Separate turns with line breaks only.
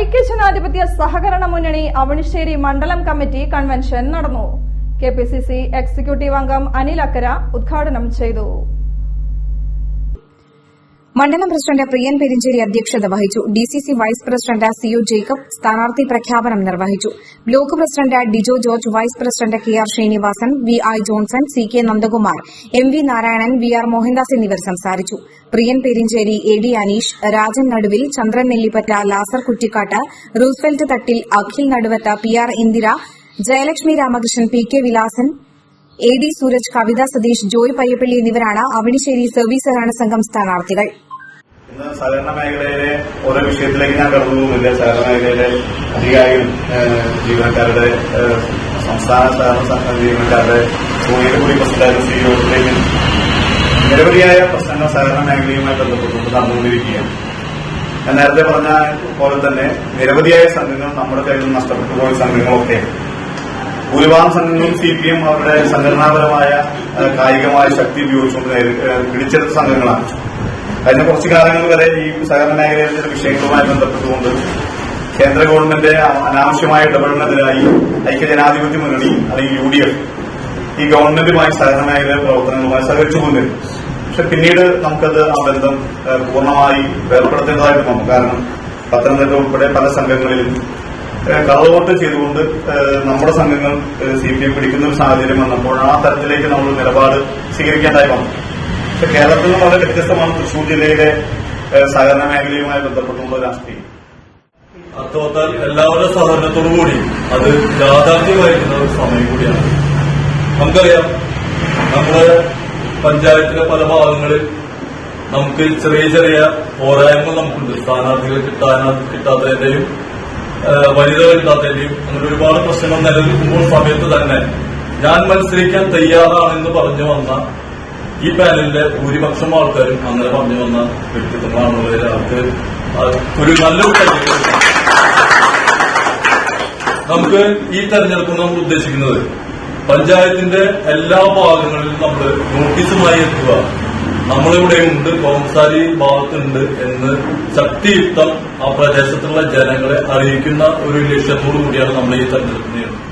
ഐക്യജനാധിപത്യ സഹകരണ മുന്നണി അവണിശ്ശേരി മണ്ഡലം കമ്മിറ്റി കൺവെൻഷൻ നടന്നു. K P C C executive അംഗം അനിൽ അക്കര ഉദ്ഘാടനം ചെയ്തു.
മണ്ഡലം പ്രസിഡന്റ് പ്രിയൻ പെരിഞ്ചേരി അധ്യക്ഷത വഹിച്ചു. DCC vice president C O Jacob സ്ഥാനാർത്ഥി പ്രഖ്യാപനം നിർവഹിച്ചു. Block president Dijo George vice president K R Srinivasan V I Johnson C K Nandakumar M V Narayanan V R Mohandas എന്നിവർ സംസാരിച്ചു. Priyan Perincheri A D Aneesh Rajan Naduvil Chandran Nellipatta Lazar Kuttikkatt Roosevelt Thattil Akhil Naduvath P R Indira Jayalakshmi Ramakrishnan P K Vilasan A D Sooraj Kavitha Satheesh Joy Payyappilly എന്നിവരാണ് Avanissery service സഹകരണ സംഘം സ്ഥാനാർത്ഥികൾ.
ഇന്ന് സഹകരണ മേഖലയിലെ ഓരോ വിഷയത്തിലേക്ക് ഞാൻ കടന്നു പോകുന്നില്ല സഹകരണ മേഖലയിലെ അധികാരികൾ ജീവനക്കാരുടെ സംസ്ഥാന സഹകരണ സംഘം ജീവനക്കാരുടെ കൂടി പ്രസിഡന്റ് സിഇഒ നിരവധിയായ പ്രശ്നങ്ങൾ സഹകരണ മേഖലയുമായി ബന്ധപ്പെട്ടുകൊണ്ട് നടന്നുകൊണ്ടിരിക്കുകയാണ്. ഞാൻ നേരത്തെ പറഞ്ഞ പോലെ തന്നെ നിരവധിയായ സംഘങ്ങൾ നമ്മുടെ കയ്യിൽ നിന്ന് നഷ്ടപ്പെട്ടു പോയ സംഘങ്ങളൊക്കെ ഭൂരിഭാഗം സംഘങ്ങളും സി പി എം അവരുടെ സംഘടനാപരമായ കായികമായ ശക്തി ഉപയോഗിച്ചുകൊണ്ട് പിടിച്ചെടുത്ത സംഘങ്ങളാണ്. കഴിഞ്ഞ കുറച്ച് കാലങ്ങൾ വരെ ഈ സഹകരണ മേഖലയിലെ വിഷയങ്ങളുമായി ബന്ധപ്പെട്ടുകൊണ്ട് കേന്ദ്ര ഗവൺമെന്റ് അനാവശ്യമായ ഇടപെടുന്നതിനായി ഐക്യജനാധിപത്യ മുന്നണി അല്ലെങ്കിൽ യു ഡി എഫ് ഈ ഗവൺമെന്റുമായി സഹകരണ മേഖലയിലെ പ്രവർത്തനങ്ങളുമായി സഹകരിച്ചുകൊണ്ടിരുന്നു പക്ഷെ പിന്നീട് നമുക്കത് ആ ബന്ധം പൂർണമായി വേർപ്പെടുത്തേണ്ടതായിട്ട് വന്നു. കാരണം പത്തനംതിട്ട ഉൾപ്പെടെ പല സംഘങ്ങളിലും കള്ളവോട്ട് ചെയ്തുകൊണ്ട് നമ്മുടെ സംഘങ്ങൾ സി പി എം പിടിക്കുന്ന ഒരു സാഹചര്യം വന്നപ്പോൾ ആ തരത്തിലേക്ക് നമ്മൾ നിലപാട് സ്വീകരിക്കേണ്ടതായി വന്നു. പക്ഷെ കേരളത്തിൽ നിന്ന് വളരെ വ്യത്യസ്തമാണ് തൃശൂർ ജില്ലയിലെ സഹകരണ മേഖലയുമായി ബന്ധപ്പെട്ടുള്ള രാഷ്ട്രീയം.
അർത്ഥവത്താൽ എല്ലാവരുടെ സഹകരണത്തോടു കൂടി അത് യാഥാർത്ഥ്യമായിരിക്കുന്ന ഒരു സമയം കൂടിയാണ്. നമുക്കറിയാം നമ്മുടെ പഞ്ചായത്തിലെ പല ഭാഗങ്ങളിൽ നമുക്ക് ചെറിയ ചെറിയ പോരായ്മകൾ നമുക്കുണ്ട്. സ്ഥാനാർത്ഥികൾ കിട്ടാൻ കിട്ടാത്തതിന്റെയും വനിതകൾ കിട്ടാത്തതിന്റെയും അങ്ങനെ ഒരുപാട് പ്രശ്നങ്ങൾ നിലനിൽക്കുമ്പോൾ സമയത്ത് തന്നെ ഞാൻ മത്സരിക്കാൻ തയ്യാറാണെന്ന് പറഞ്ഞു വന്ന ഈ പാനലിന്റെ ഭൂരിപക്ഷം ആൾക്കാരും അങ്ങനെ പറഞ്ഞു വന്ന വ്യക്തിത്വങ്ങളാണുള്ളത് അവർക്ക് ഒരു നല്ലൊരു നമുക്ക് ഈ തെരഞ്ഞെടുപ്പ് നമ്മൾ ഉദ്ദേശിക്കുന്നത് പഞ്ചായത്തിന്റെ എല്ലാ ഭാഗങ്ങളിലും നമ്മൾ നോട്ടീസുമായി എത്തുക. നമ്മളിവിടെ ഉണ്ട് കോൺസാരി ഭാഗത്തുണ്ട് എന്ന് ശക്തിയുക്തം ആ പ്രദേശത്തുള്ള ജനങ്ങളെ അറിയിക്കുന്ന ഒരു ലക്ഷ്യത്തോടു കൂടിയാണ് നമ്മൾ ഈ തെരഞ്ഞെടുപ്പ് ചെയ്യുന്നത്